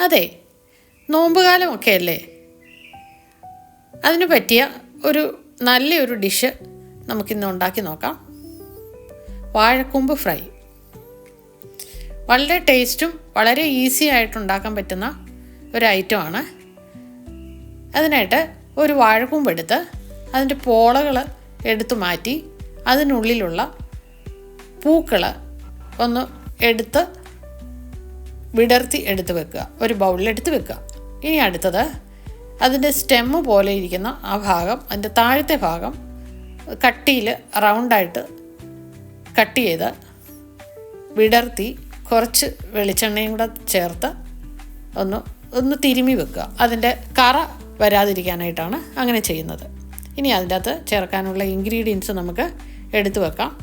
അതെ നോമ്പുകാലമൊക്കെ അല്ലേ? അതിന് പറ്റിയ ഒരു നല്ലൊരു ഡിഷ് നമുക്കിന്ന് ഉണ്ടാക്കി നോക്കാം. വാഴക്കൂമ്പ് ഫ്രൈ. വളരെ ടേസ്റ്റും വളരെ ഈസി ആയിട്ട് ഉണ്ടാക്കാൻ പറ്റുന്ന ഒരു ഐറ്റമാണ്. അതിനായിട്ട് ഒരു വാഴക്കൂമ്പ് എടുത്ത് അതിന്റെ പോളകൾ എടുത്തു മാറ്റി അതിനുള്ളിലുള്ള പൂക്കൾ ഒന്ന് എടുത്ത് വിടർത്തി എടുത്ത് വെക്കുക. ഒരു ബൗളിൽ എടുത്ത് വെക്കുക. ഇനി അടുത്തത് അതിന്റെ സ്റ്റെമ്മ് പോലെ ഇരിക്കുന്ന ആ ഭാഗം അതിന്റെ താഴത്തെ ഭാഗം കട്ടിയിൽ റൗണ്ടായിട്ട് കട്ട് ചെയ്ത് വിടർത്തി കുറച്ച് വെളിച്ചെണ്ണയും കൂടെ ചേർത്ത് ഒന്ന് ഒന്ന് തിരുമി വെക്കുക. അതിന്റെ കറ വരാതിരിക്കാനായിട്ടാണ് അങ്ങനെ ചെയ്യുന്നത്. ഇനി അതിന്റെ അകത്ത് ചേർക്കാനുള്ള ഇൻഗ്രീഡിയൻസ് നമുക്ക് എടുത്തു വെക്കാം.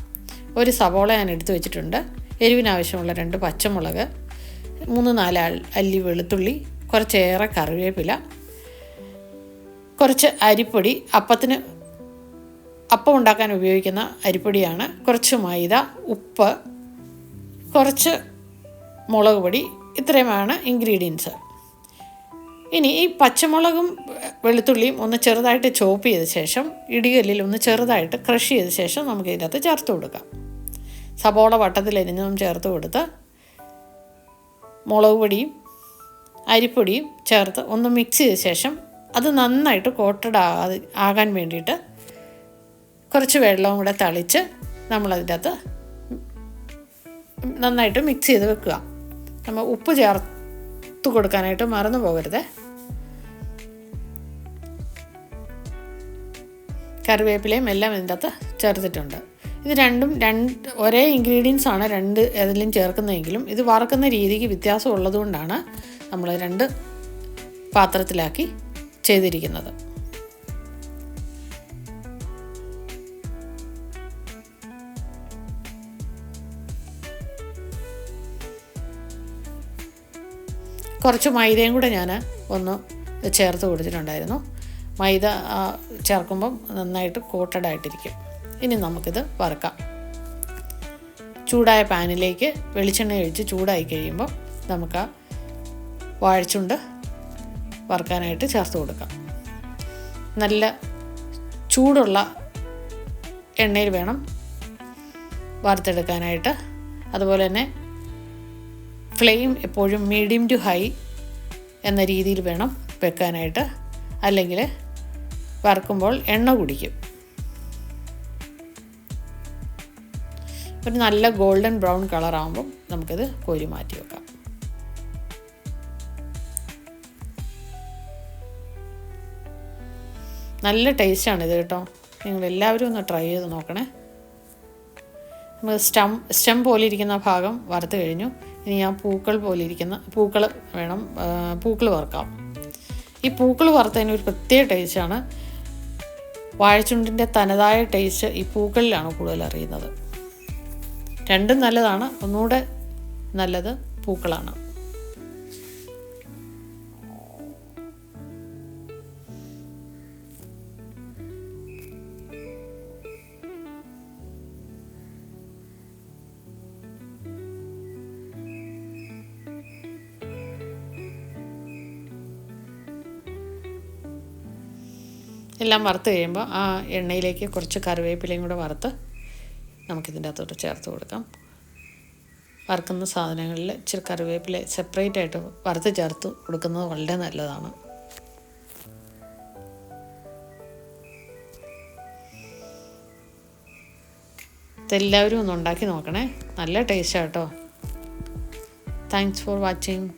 ഒരു സവോള ഞാൻ എടുത്തു വെച്ചിട്ടുണ്ട്. എരിവിനാവശ്യമുള്ള രണ്ട് പച്ചമുളക് മൂന്ന് നാല് അല്ലി വെളുത്തുള്ളി കുറച്ചേറെ കറിവേപ്പില കുറച്ച് അരിപ്പൊടി അപ്പത്തിന് അപ്പം ഉണ്ടാക്കാൻ ഉപയോഗിക്കുന്ന അരിപ്പൊടിയാണ് കുറച്ച് മൈദ ഉപ്പ് കുറച്ച് മുളക് പൊടി ഇത്രയുമാണ് ഇൻഗ്രീഡിയൻസ്. ഇനി ഈ പച്ചമുളകും വെളുത്തുള്ളിയും ഒന്ന് ചെറുതായിട്ട് ചോപ്പ് ചെയ്ത ശേഷം ഇടികല്ലിൽ ഒന്ന് ചെറുതായിട്ട് ക്രഷ് ചെയ്ത ശേഷം നമുക്ക് ഇതിനകത്ത് ചേർത്ത് കൊടുക്കാം. സബോള വട്ടത്തിൽ അരിഞ്ഞതും ചേർത്ത് കൊടുത്ത് മുളക് പൊടിയും അരിപ്പൊടിയും ചേർത്ത് ഒന്ന് മിക്സ് ചെയ്ത ശേഷം അത് നന്നായിട്ട് കോട്ടഡ് ആകാതെ ആകാൻ വേണ്ടിയിട്ട് കുറച്ച് വെള്ളവും കൂടെ തളിച്ച് നമ്മളതിന്റെ അകത്ത് നന്നായിട്ട് മിക്സ് ചെയ്ത് വെക്കുക. നമ്മൾ ഉപ്പ് ചേർത്ത് കൊടുക്കാനായിട്ട് മറന്നു പോകരുത്. കറിവേപ്പിലയും എല്ലാം ഇതിന്റെ അകത്ത് ചേർത്തിട്ടുണ്ട്. ഇത് രണ്ടും രണ്ട് ഒരേ ഇൻഗ്രീഡിയൻസ് ആണ് രണ്ട് ഏതിലും ചേർക്കുന്നതെങ്കിലും. ഇത് വറുക്കുന്ന രീതിക്ക് വ്യത്യാസം ഉള്ളതുകൊണ്ടാണ് നമ്മൾ രണ്ട് പാത്രത്തിലാക്കി ചെയ്തിരിക്കുന്നത്. കുറച്ച് മൈദയും കൂടെ ഞാൻ ഒന്ന് ചേർത്ത് കൊടുത്തിട്ടുണ്ടായിരുന്നു. മൈദ ചേർക്കുമ്പം നന്നായിട്ട് കോട്ടഡ് ആയിട്ടിരിക്കും. ഇനി നമുക്കിത് വറുക്കാം. ചൂടായ പാനിലേക്ക് വെളിച്ചെണ്ണ ഒഴിച്ച് ചൂടായി കഴിയുമ്പോൾ നമുക്ക് ആ വാഴച്ചുണ്ട് വറുക്കാനായിട്ട് ചേർത്ത് കൊടുക്കാം. നല്ല ചൂടുള്ള എണ്ണയിൽ വേണം വറുത്തെടുക്കാനായിട്ട്. അതുപോലെ തന്നെ ഫ്ലെയിം എപ്പോഴും മീഡിയം ടു ഹൈ എന്ന രീതിയിൽ വേണം വെക്കാനായിട്ട്. അല്ലെങ്കിൽ വറുക്കുമ്പോൾ എണ്ണ കുടിക്കും. ഒരു നല്ല ഗോൾഡൻ ബ്രൗൺ കളർ ആകുമ്പം നമുക്കിത് കോരി മാറ്റി വെക്കാം. നല്ല ടേസ്റ്റാണ് ഇത് കേട്ടോ. നിങ്ങൾ എല്ലാവരും ഒന്ന് ട്രൈ ചെയ്ത് നോക്കണേ. നമുക്ക് സ്റ്റം സ്റ്റം പോലെ ഇരിക്കുന്ന ഭാഗം വറുത്ത് കഴിഞ്ഞു. ഇനി ഞാൻ പൂക്കൾ പോലെ ഇരിക്കുന്ന പൂക്കൾ വേണം പൂക്കൾ വറുക്കാം. ഈ പൂക്കൾ വറുത്തതിന് ഒരു പ്രത്യേക ടേസ്റ്റാണ്. വാഴച്ചുണ്ടിന്റെ തനതായ ടേസ്റ്റ് ഈ പൂക്കളിലാണ് കൂടുതൽ അറിയുന്നത്. രണ്ടും നല്ലതാണ്. ഒന്നുകൂടെ നല്ലത് പൂക്കളാണ്. എല്ലാം വറുത്ത് കഴിയുമ്പോൾ ആ എണ്ണയിലേക്ക് കുറച്ച് കറിവേപ്പിലയും കൂടെ വറുത്ത് നമുക്കിതിന്റെ അകത്തോട്ട് ചേർത്ത് കൊടുക്കാം. വറുക്കുന്ന സാധനങ്ങളിൽ ഇച്ചിരി കറിവേപ്പില സെപ്പറേറ്റ് ആയിട്ട് വറുത്ത് ചേർത്ത് കൊടുക്കുന്നത് വളരെ നല്ലതാണ്. ഇതെല്ലാവരും ഒന്ന് ഉണ്ടാക്കി നോക്കണേ. നല്ല ടേസ്റ്റാണ് കേട്ടോ. Thanks for watching